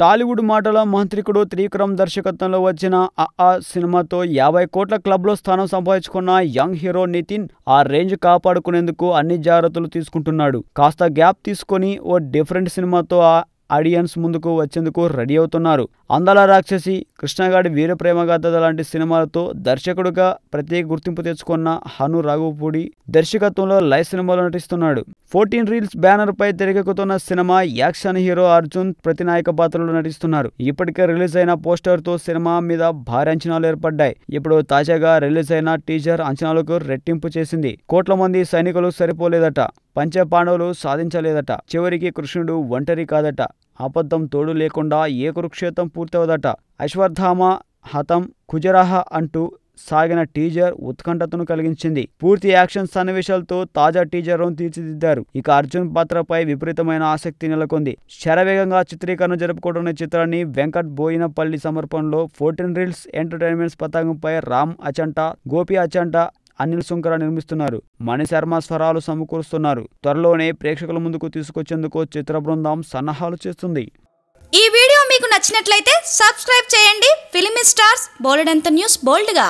టాలీవుడ్ మాటల మాంత్రికుడు త్రివిక్రమ్ దర్శకత్వంలో వచ్చిన ఆ ఆ సినిమాతో యాభై కోట్ల క్లబ్లో స్థానం సంపాదించుకున్న యంగ్ హీరో నితిన్ ఆ రేంజ్ కాపాడుకునేందుకు అన్ని జాగ్రత్తలు తీసుకుంటున్నాడు. కాస్త గ్యాప్ తీసుకొని ఓ డిఫరెంట్ సినిమాతో ఆ ఆడియన్స్ ముందుకు వచ్చేందుకు రెడీ అవుతున్నారు. అందాల రాక్షసి కృష్ణగాడి వీర ప్రేమగాథ లాంటి సినిమాలతో దర్శకుడుగా ప్రత్యేక గుర్తింపు తెచ్చుకున్న హను రాఘవపూడి దర్శకత్వంలో లైవ్ సినిమాలో నటిస్తున్నాడు. ఫోర్టీన్ రీల్స్ బ్యానర్ పై తెరకెక్కుతున్న సినిమా యాక్షన్ హీరో అర్జున్ ప్రతినాయక పాత్రలో నటిస్తున్నారు. ఇప్పటికే రిలీజ్ అయిన పోస్టర్తో సినిమా మీద భారీ అంచనాలు ఏర్పడ్డాయి. ఇప్పుడు తాజాగా రిలీజ్ అయిన టీజర్ అంచనాలకు రెట్టింపు చేసింది. కోట్ల మంది సైనికులు సరిపోలేదట. పంచపాండవులు సాధించలేదట. చివరికి కృష్ణుడు ఒంటరి కాదట. అబద్ధం తోడు లేకుండా ఏ కురుక్షేత్రం పూర్తవదట. అశ్వత్థామ హతం కుజరాహ అంటూ సాగిన టీజర్ ఉత్కంఠతను కలిగించింది. పూర్తి యాక్షన్ సన్నివేశాలతో తాజా టీజర్ తీర్చిదిద్దారు. ఇక అర్జున్ పాత్రపై విపరీతమైన ఆసక్తి నెలకొంది. శరవేగంగా చిత్రీకరణ జరుపుకుంటున్న చిత్రాన్ని వెంకట్ బోయినపల్లి సమర్పణలో ఫోర్టీన్ రీల్స్ ఎంటర్టైన్మెంట్స్ పతాకంపై రామ్ అచంట గోపి అచంట అనిల్ సుంకర నిర్మిస్తున్నారు. మణి శర్మ స్వరాలు సమకూరుస్తున్నారు. త్వరలోనే ప్రేక్షకుల ముందుకు తీసుకొచ్చేందుకు చిత్ర బృందం సన్నాహాలు చేస్తుంది. ఈ వీడియో మీకు నచ్చినట్లయితే సబ్స్క్రైబ్ చేయండి. ఫిలిమి స్టార్స్ బోలెడంత న్యూస్ బోల్డ్గా.